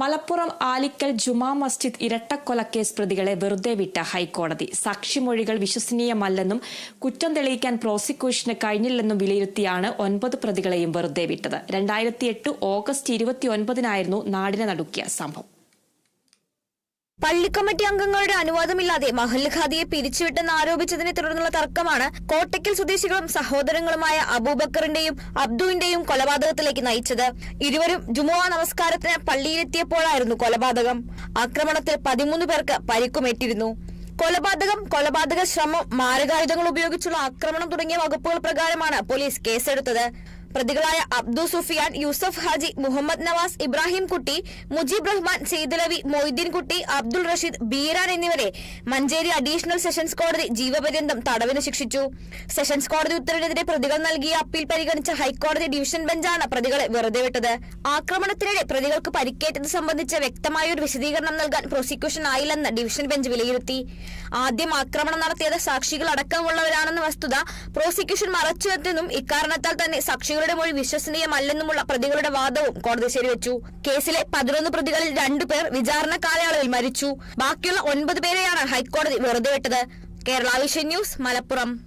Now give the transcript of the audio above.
മലപ്പുറം ആലിക്കൽ ജുമാ മസ്ജിദ് ഇരട്ടക്കൊലക്കേസ് പ്രതികളെ വെറുതെ വിട്ട ഹൈക്കോടതി. സാക്ഷിമൊഴികൾ വിശ്വസനീയമല്ലെന്നും കുറ്റം തെളിയിക്കാൻ പ്രോസിക്യൂഷന് കഴിഞ്ഞില്ലെന്നും വിലയിരുത്തിയാണ് ഒൻപത് പ്രതികളെയും വെറുതെ വിട്ടത്. രണ്ടായിരത്തി എട്ട് ഓഗസ്റ്റ് ഇരുപത്തിയൊൻപതിനായിരുന്നു നാടിനെ നടുക്കിയ സംഭവം. പള്ളി കമ്മിറ്റി അംഗങ്ങളുടെ അനുവാദമില്ലാതെ മഹല്ല് ഖാദിയെ പിരിച്ചുവിട്ടെന്ന് ആരോപിച്ചതിനെ തുടർന്നുള്ള തർക്കമാണ് കോട്ടയ്ക്കൽ സ്വദേശികളും സഹോദരങ്ങളുമായ അബൂബക്കറിന്റെയും അബ്ദുവിന്റെയും കൊലപാതകത്തിലേക്ക് നയിച്ചത്. ഇരുവരും ജുമുഅ നമസ്കാരത്തിന് പള്ളിയിലെത്തിയപ്പോഴായിരുന്നു കൊലപാതകം. ആക്രമണത്തിൽ പതിമൂന്ന് പേർക്ക് പരിക്കുമേറ്റിരുന്നു. കൊലപാതകം കൊലപാതക ശ്രമം മാരകായുധങ്ങൾ ഉപയോഗിച്ചുള്ള ആക്രമണം തുടങ്ങിയ വകുപ്പുകൾ പ്രകാരമാണ് പോലീസ് കേസെടുത്തത്. പ്രതികളായ അബ്ദു സുഫിയാൻ യൂസഫ് ഹാജി മുഹമ്മദ് നവാസ് ഇബ്രാഹിം കുട്ടി മുജീബ് റഹ്മാൻ സെയ്ദലവി മൊയ്തീൻ കുട്ടി അബ്ദുൾ റഷീദ് ബീരാൻ എന്നിവരെ മഞ്ചേരി അഡീഷണൽ സെഷൻസ് കോടതി ജീവപര്യന്തം തടവിന് ശിക്ഷിച്ചു. സെഷൻസ് കോടതി ഉത്തരവിനെതിരെ പ്രതികൾ നൽകിയ അപ്പീൽ പരിഗണിച്ച ഹൈക്കോടതി ഡിവിഷൻ ബെഞ്ചാണ് പ്രതികളെ വെറുതെ വിട്ടത്. ആക്രമണത്തിനിടെ പ്രതികൾക്ക് പരിക്കേറ്റത് സംബന്ധിച്ച് വ്യക്തമായ ഒരു വിശദീകരണം നൽകാൻ പ്രോസിക്യൂഷൻ ആയില്ലെന്ന് ഡിവിഷൻ ബെഞ്ച് വിലയിരുത്തി. ആദ്യം ആക്രമണം നടത്തിയത് സാക്ഷികൾ അടക്കമുള്ളവരാണെന്ന വസ്തുത പ്രോസിക്യൂഷൻ മറച്ചുവെച്ചെന്നും ഇക്കാരണത്താൽ തന്നെ സാക്ഷികളുടെ മൊഴി വിശ്വസനീയമല്ലെന്നുമുള്ള പ്രതികളുടെ വാദവും കോടതി ശരിവെച്ചു. കേസിലെ പതിനൊന്ന് പ്രതികളിൽ രണ്ടു പേർ വിചാരണ കാലയളവിൽ മരിച്ചു. ബാക്കിയുള്ള ഒൻപത് പേരെയാണ് ഹൈക്കോടതി വെറുതെ വിട്ടത്. Kerala vision news Malappuram.